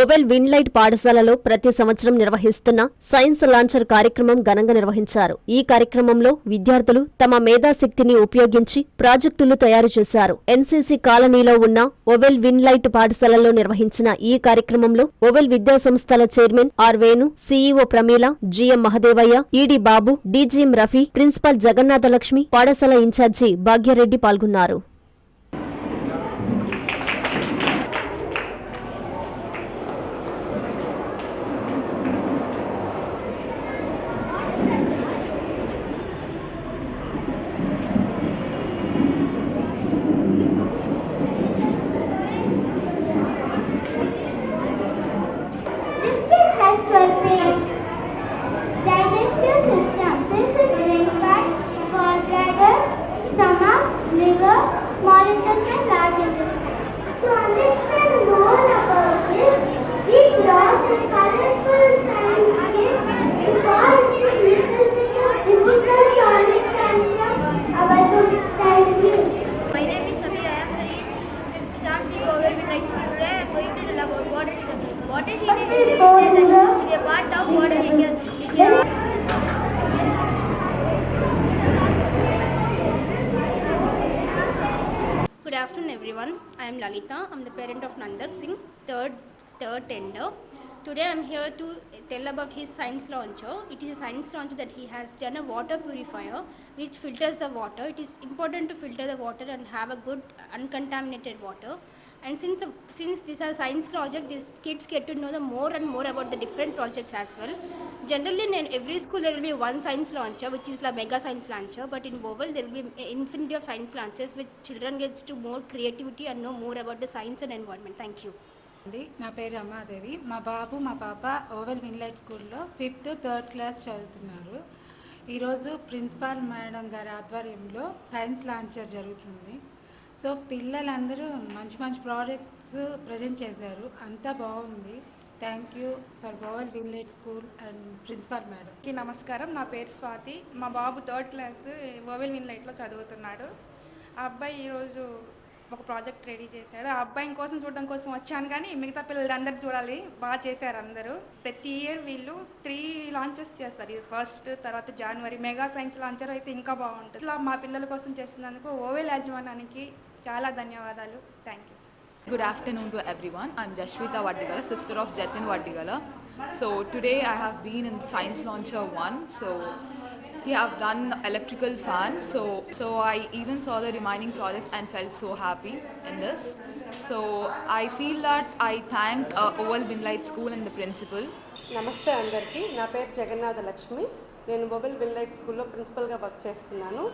Oval విన్లైట్ పాఠశాలలో ప్రతి సంవత్సరం నిర్వహిస్తున్న సైన్స్ లాంచర్ కార్యక్రమం ఘనంగా నిర్వహించారు. ఈ కార్యక్రమంలో విద్యార్థులు తమ మేధాశక్తిని ఉపయోగించి ప్రాజెక్టులు తయారు చేశారు. ఎన్సీసీ కాలనీలో ఉన్న ఓవెల్ విన్లైట్ పాఠశాలలో నిర్వహించిన ఈ కార్యక్రమంలో ఒవెల్ విద్యా సంస్థల chairman R Venu CEO Pramila GM Mahadevaiah ED Babu DGM Rafi principal Jagannathalakshmi పాఠశాల ఇన్ఛార్జి భాగ్యరెడ్డి పాల్గొన్నారు. Am Lalita. I'm the parent of Nandak Singh, third third tender. Today, I'm here to tell about his science launcher. It is a science launcher that he has done a water purifier which filters the water. It is important to filter the water and have a good uncontaminated water. And since the, since these are science project, these kids get to know the more and more about the different projects as well. Generally, in every school there will be one science launcher, which is the mega science launcher. But in Boval, there will be infinity of science launchers, which children gets to more creativity and know more about the science and environment. Thank you. అండి. నా పేరు రమాదేవి. మా బాబు మా పాప oval విన్లైట్ స్కూల్లో fifth third class చదువుతున్నారు. ఈరోజు principal madam గారి ఆధ్వర్యంలో సైన్స్ లాంచర్ జరుగుతుంది. సో పిల్లలందరూ మంచి మంచి ప్రాజెక్ట్స్ ప్రజెంట్ చేశారు. అంతా బాగుంది. Thank you for Ovel Winlight school and principal madam. నమస్కారం. నా పేరు స్వాతి. మా బాబు థర్డ్ క్లాస్ ఓవెల్ విన్లైట్లో చదువుతున్నాడు. ఆ అబ్బాయి ఈరోజు ఒక ప్రాజెక్ట్ రెడీ చేశాడు. ఆ అబ్బాయిని కోసం చూడడం కోసం వచ్చాను కానీ మిగతా పిల్లలు అందరు చూడాలి. బాగా చేశారు అందరూ. ప్రతి ఇయర్ వీళ్ళు త్రీ లాంచెస్ చేస్తారు. ఇది ఫస్ట్ తర్వాత జనవరి మెగా సైన్స్ లాంచర్ అయితే ఇంకా బాగుంటుంది. ఇట్లా మా పిల్లల కోసం చేస్తున్నందుకు ఓవెల్ యాజమానానికి చాలా ధన్యవాదాలు. Thank you Good afternoon to everyone. I'm Jashwita Vaddigala, sister of Jatin Vaddigala. So today I have been in Science Launcher 1. So we have done electrical fan. So so I even saw the remaining projects and felt so happy in this. So I feel that I thank uh, Oval Winlight School and the principal నమస్తే అందరికీ నా పేరు జగన్నాథ లక్ష్మి నేను mobile విన్లైట్ స్కూల్లో ప్రిన్సిపల్గా work చేస్తున్నాను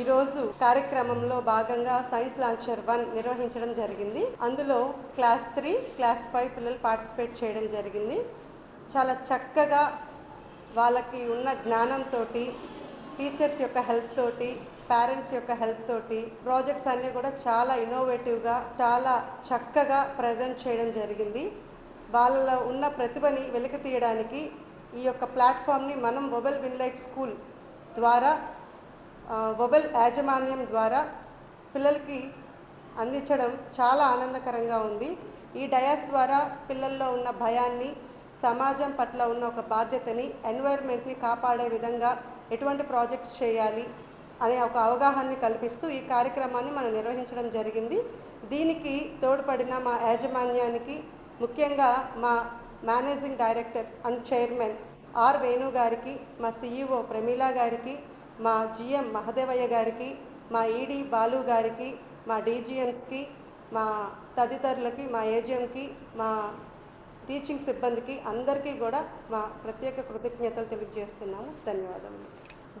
ఈరోజు కార్యక్రమంలో భాగంగా సైన్స్ లాంచర్ వన్ నిర్వహించడం జరిగింది అందులో క్లాస్ త్రీ క్లాస్ ఫైవ్ పిల్లలు పార్టిసిపేట్ చేయడం జరిగింది చాలా చక్కగా వాళ్ళకి ఉన్న జ్ఞానంతో టీచర్స్ యొక్క హెల్ప్ తోటి పేరెంట్స్ యొక్క హెల్ప్ తోటి ప్రాజెక్ట్స్ అన్నీ కూడా చాలా ఇన్నోవేటివ్గా చాలా చక్కగా ప్రజెంట్ చేయడం జరిగింది. వాళ్ళలో ఉన్న ప్రతిభని వెలికి తీయడానికి ఈ యొక్క ప్లాట్ఫామ్ని మనం మొబైల్ విన్లైట్ స్కూల్ ద్వారా మొబైల్ యాజమాన్యం ద్వారా పిల్లలకి అందించడం చాలా ఆనందకరంగా ఉంది. ఈ డయాస్ ద్వారా పిల్లల్లో ఉన్న భయాన్ని సమాజం పట్ల ఉన్న ఒక బాధ్యతని ఎన్వైర్న్మెంట్ని కాపాడే విధంగా ఎటువంటి ప్రాజెక్ట్స్ చేయాలి అనే ఒక అవగాహనని కల్పిస్తూ ఈ కార్యక్రమాన్ని మనం నిర్వహించడం జరిగింది. దీనికి తోడ్పడిన మా యాజమాన్యానికి ముఖ్యంగా మా managing director and chairman R Venu గారికి మా సిఇఓ ప్రమీలా గారికి మా జిఎం మహదేవయ్య గారికి మా ఈడీ బాలు గారికి మా డీజీఎంస్కి మా తదితరులకి మా ఏజిఎంకి మా టీచింగ్ సిబ్బందికి అందరికీ కూడా మా ప్రత్యేక కృతజ్ఞతలు తెలియజేస్తున్నాము ధన్యవాదములు.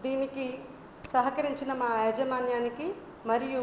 దీనికి సహకరించిన మా యాజమాన్యానికి మరియు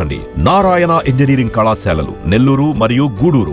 నారాయణ ఇంజనీరింగ్ కళాశాలలు నెల్లూరు మరియు గూడూరు.